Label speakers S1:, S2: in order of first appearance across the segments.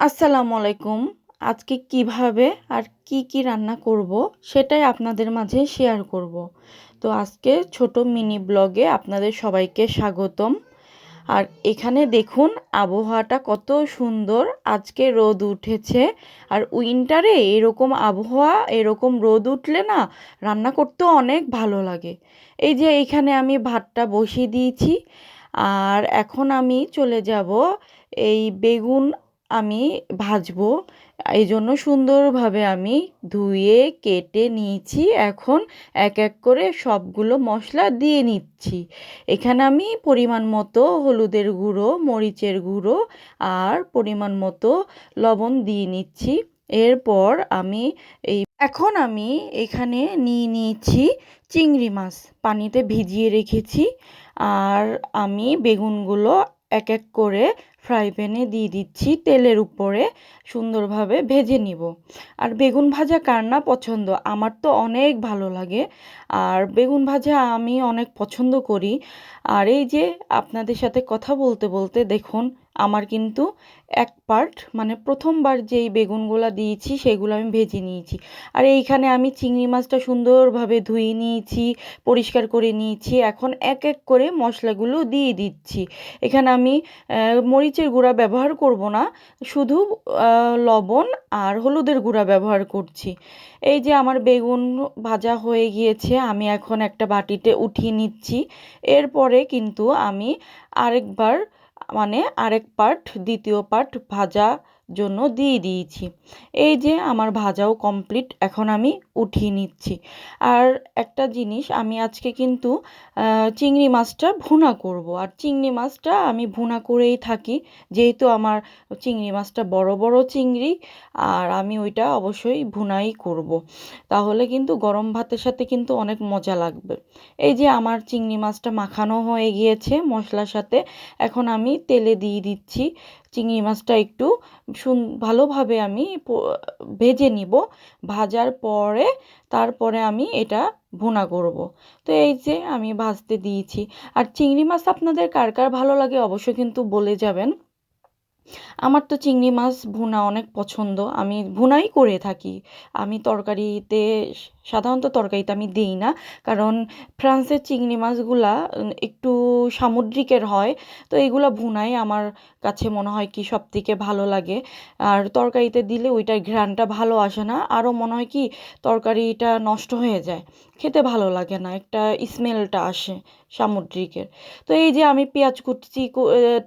S1: আসসালামু আলাইকুম। আজকে কীভাবে আর কি কি রান্না করব সেটাই আপনাদের মাঝে শেয়ার করব। তো আজকে ছোট মিনি ব্লগে আপনাদের সবাইকে স্বাগতম। আর এখানে দেখুন আবহাওয়াটা কত সুন্দর। আজকে রোদ উঠেছে। আর উইন্টারে এরকম আবহাওয়া, এরকম রোদ উঠলে না রান্না করতেও অনেক ভালো লাগে। এই যে এখানে আমি ভাতটা বসিয়ে দিয়েছি। আর এখন আমি চলে যাব এই বেগুন আমি ভাজবো। এই জন্য সুন্দরভাবে আমি ধুয়ে, কেটে নিয়েছি। এখন এক এক করে সবগুলো মশলা দিয়ে নিচ্ছি। এখানে আমি পরিমাণ মতো হলুদের গুঁড়ো, মরিচের গুঁড়ো আর পরিমাণ মতো লবণ দিয়ে নিচ্ছি। এরপর আমি এই এখন আমি এখানে নিয়ে নিয়েছি চিংড়ি মাছ। পানিতে ভিজিয়ে রেখেছি। আর আমি বেগুনগুলো এক এক করে ফ্রাই প্যানে দিয়ে দিচ্ছি তেলের উপরে সুন্দরভাবে ভেজে নিব। আর বেগুন ভাজা কার না পছন্দ? আমার তো অনেক ভালো লাগে। আর বেগুন ভাজা আমি অনেক পছন্দ করি। আর এই যে আপনাদের সাথে কথা বলতে বলতে দেখুন, আমার কিন্তু এক পার্ট মানে প্রথমবার যেই বেগুনগুলো দিয়েছি, সেগুলো আমি ভেজে নিয়েছি। আর এইখানে আমি চিংড়ি মাছটা সুন্দরভাবে ধুয়ে নিয়েছি, পরিষ্কার করে নিয়েছি। এখন এক এক করে মশলাগুলো দিয়ে দিচ্ছি। এখানে আমি মরিচের গুঁড়া ব্যবহার করব না, শুধু লবণ আর হলুদের গুঁড়া ব্যবহার করছি। এই যে আমার বেগুন ভাজা হয়ে গিয়েছে, আমি এখন একটা বাটিতে উঠিয়ে নিচ্ছি। এরপরে কিন্তু আমি আরেকবার মানে আরেক পার্ট, দ্বিতীয় পার্ট ভাজা জন্য দিয়ে দিয়েছি। এই যে আমার ভাজাও কমপ্লিট এখন আমি উঠিয়ে নিচ্ছি। আর একটা জিনিস, আমি আজকে কিন্তু চিংড়ি মাছটা ভুনা করব। আর চিংড়ি মাছটা আমি ভুনা করেই থাকি, যেহেতু আমার চিংড়ি মাছটা বড় বড় চিংড়ি, আর আমি ওইটা অবশ্যই ভুনাই করব। তাহলে কিন্তু গরম ভাতের সাথে কিন্তু অনেক মজা লাগবে। এই যে আমার চিংড়ি মাছটা মাখানো হয়ে গিয়েছে মশলার সাথে, এখন আমি তেলে দিয়ে দিচ্ছি। চিংড়ি মাছটা একটু সুন ভালোভাবে আমি ভেজে নিব। ভাজার পরে তারপরে আমি এটা ভুনা করব। তো এই যে আমি ভাজতে দিয়েছি। আর চিংড়ি মাছ আপনাদের কার কার ভালো লাগে অবশ্যই কিন্তু বলে যাবেন। আমার তো চিংড়ি মাছ ভুনা অনেক পছন্দ। আমি ভুনাই করে থাকি। আমি তরকারিতে, সাধারণত তরকারিতে আমি দিই না। কারণ ফ্রান্সের চিংড়ি মাছগুলা একটু সামুদ্রিকের হয়। তো এগুলো ভুনাই আমার কাছে মনে হয় কি সব থেকে ভালো লাগে। আর তরকারিতে দিলে ওইটার ঘ্রাণটা ভালো আসে না। আরও মনে হয় কি তরকারিটা নষ্ট হয়ে যায়। খেতে ভালো লাগে না, একটা স্মেলটা আসে সামুদ্রিকের। তো এই যে আমি পেঁয়াজ কুচি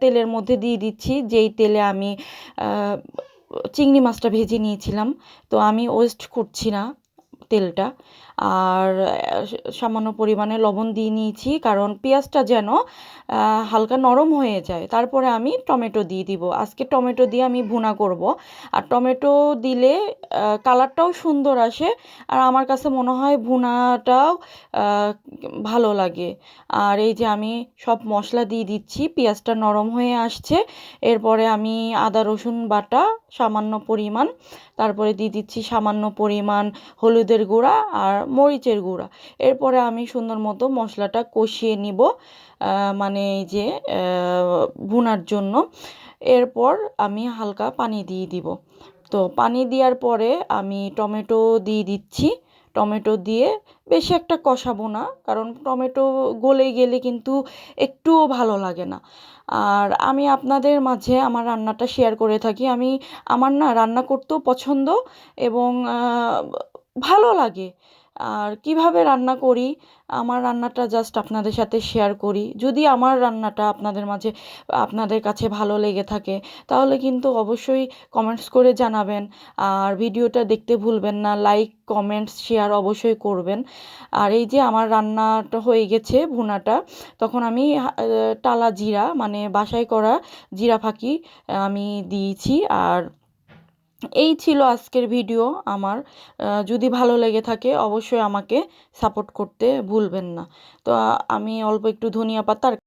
S1: তেলের মধ্যে দিয়ে দিচ্ছি। যেই তেলে আমি চিংড়ি মাছটা ভেজে নিয়েছিলাম। তো আমি ওয়েস্ট করছি না। তেলটা। আর সামান্য পরিমাণে লবণ দিয়ে নিয়েছি, কারণ পেঁয়াজটা যেন হালকা নরম হয়ে যায়। তারপরে আমি টমেটো দিয়ে দিব। আজকে টমেটো দিয়ে আমি ভুনা করব। আর টমেটো দিলে কালারটাও সুন্দর আসে। আর আমার কাছে মনে হয় ভুনাটাও ভালো লাগে। আর এই যে আমি সব মশলা দিয়ে দিচ্ছি, পেঁয়াজটা নরম হয়ে আসছে। এরপরে আমি আদা, রসুন বাটা সামান্য পরিমাণ, তারপরে দিয়ে দিচ্ছি সামান্য পরিমাণ হলুদের গুঁড়া আর মরিচের গুঁড়া। এরপরে আমি সুন্দর মতো মশলাটা কষিয়ে নিব মানে এই যে ভুনার জন্য। এরপর আমি হালকা পানি দিয়ে দিব। তো পানি দেওয়ার পরে আমি টমেটো দিয়ে দিচ্ছি। টমেটো দিয়ে বেশি একটা কষাবো না, কারণ টমেটো গলে গেলে কিন্তু একটুও ভালো লাগে না। আর আমি আপনাদের মাঝে আমার রান্নাটা শেয়ার করে থাকি। আমি, আমার না রান্না করতেও পছন্দ এবং ভালো লাগে। আর কীভাবে রান্না করি? আমার রান্নাটা জাস্ট আপনাদের সাথে শেয়ার করি। যদি আমার রান্নাটা আপনাদের মাঝে, আপনাদের কাছে ভালো লেগে থাকে, তাহলে কিন্তু অবশ্যই কমেন্টস করে জানাবেন। আর ভিডিওটা দেখতে ভুলবেন না লাইক কমেন্টস শেয়ার অবশ্যই করবেন। আর এই যে আমার রান্নাটা হয়ে গেছে ভুনাটা, তখন আমি টালা জিরা মানে বাসায় করা জিরা ফাঁকি, আমি দিয়েছি। আর এই ছিল আজকের ভিডিও আমার। যদি ভালো লেগে থাকে অবশ্যই আমাকে সাপোর্ট করতে ভুলবেন না। তো আমি অল্প একটু ধনিয়া পাতার